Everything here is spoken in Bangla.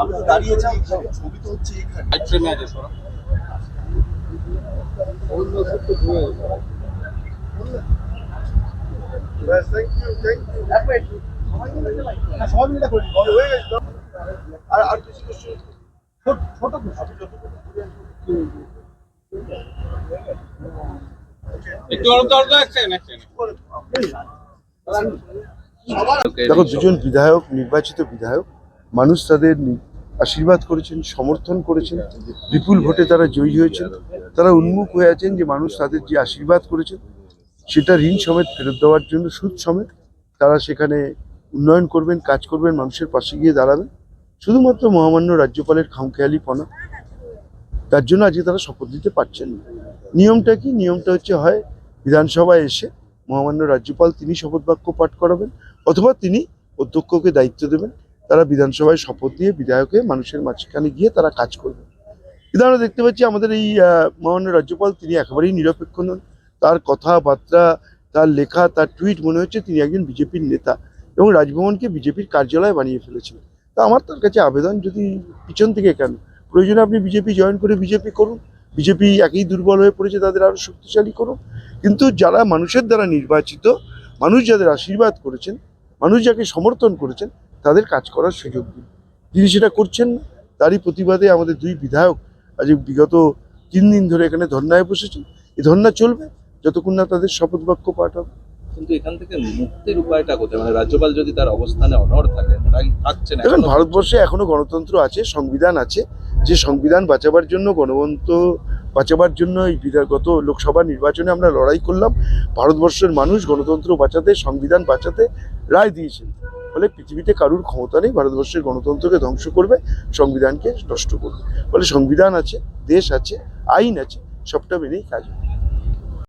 আমরা দাঁড়িয়েছি এইখানে, ছবি তো হচ্ছে এখানে আর আর কিছু ছোট ছোট একটু অনুপ দরজা আসছেন দেখো দুজন বিধায়ক নির্বাচিত বিধায়ক মানুষ তাদের আশীর্বাদ করেছেন সমর্থন করেছেন বিপুল ভোটে তারা জয়ী হয়েছেন। তারা উন্মুখ হয়ে আছেন যে মানুষ তাদের যে আশীর্বাদ করেছেন সেটা ঋণ সমেত ফেরত দেওয়ার জন্য সুদ সমেত তারা সেখানে উন্নয়ন করবেন কাজ করবেন মানুষের পাশে গিয়ে দাঁড়াবেন। শুধুমাত্র মহামান্য রাজ্যপালের খামখেয়ালিপনা। তার জন্য আজকে তারা শপথ দিতে পারছেন না। নিয়মটা কি? নিয়মটা হচ্ছে হয় বিধানসভায় এসে মহামান্য রাজ্যপাল তিনি শপথ বাক্য পাঠ করাবেন অথবা তিনি অধ্যক্ষকে দায়িত্ব দেবেন। তারা বিধানসভায় শপথ দিয়ে বিধায়কে মানুষের মাঝখানে গিয়ে তারা কাজ করবে। কিন্তু দেখতে পাচ্ছি আমাদের এই মহামান্য রাজ্যপাল তিনি একেবারেই নিরপেক্ষ নন। তার কথাবার্তা, তার লেখা, তার টুইট মনে হচ্ছে তিনি একজন বিজেপির নেতা এবং রাজভবনকে বিজেপির কার্যালয় বানিয়ে ফেলেছেন তা আমার তার কাছে আবেদন যদি পিছন থেকে কেন? প্রয়োজনে আপনি বিজেপি জয়েন করে বিজেপি করুন। বিজেপি একই দুর্বল হয়ে পড়েছে তাদের আরও শক্তিশালী করুন কিন্তু যারা মানুষের দ্বারা নির্বাচিত মানুষ যাদের আশীর্বাদ করেছেন মানুষ যাকে সমর্থন করেছেন তাদের কাজ করার সুযোগ দিন। তিনি সেটা করছেন না। তারই প্রতিবাদে আমাদের দুই বিধায়ক আজ বিগত তিন দিন ধরে এখানে ধর্নায় বসেছেন। এই ধর্না চলবে যতক্ষণ না তাদের শপথ বাক্য পাঠ হবে। কিন্তু এখান থেকে মুক্তির উপায়টা কোথায়? মানে রাজ্যপাল যদি তার অবস্থানে অনড় থাকেন তাই থাকছেন এখনও। ভারতবর্ষে এখনও গণতন্ত্র আছে সংবিধান আছে। যে সংবিধান বাঁচাবার জন্য গণতন্ত্র বাঁচাবার জন্য এই বিধাগত লোকসভা নির্বাচনে আমরা লড়াই করলাম। ভারতবর্ষের মানুষ গণতন্ত্র বাঁচাতে, সংবিধান বাঁচাতে রায় দিয়েছেন। ফলে পৃথিবীতে কারুর ক্ষমতা নেই, ভারতবর্ষের গণতন্ত্রকে ধ্বংস করবে, সংবিধানকে নষ্ট করবে। ফলে সংবিধান আছে, দেশ আছে, আইন আছে, সবটা মেনেই কাজ হবে।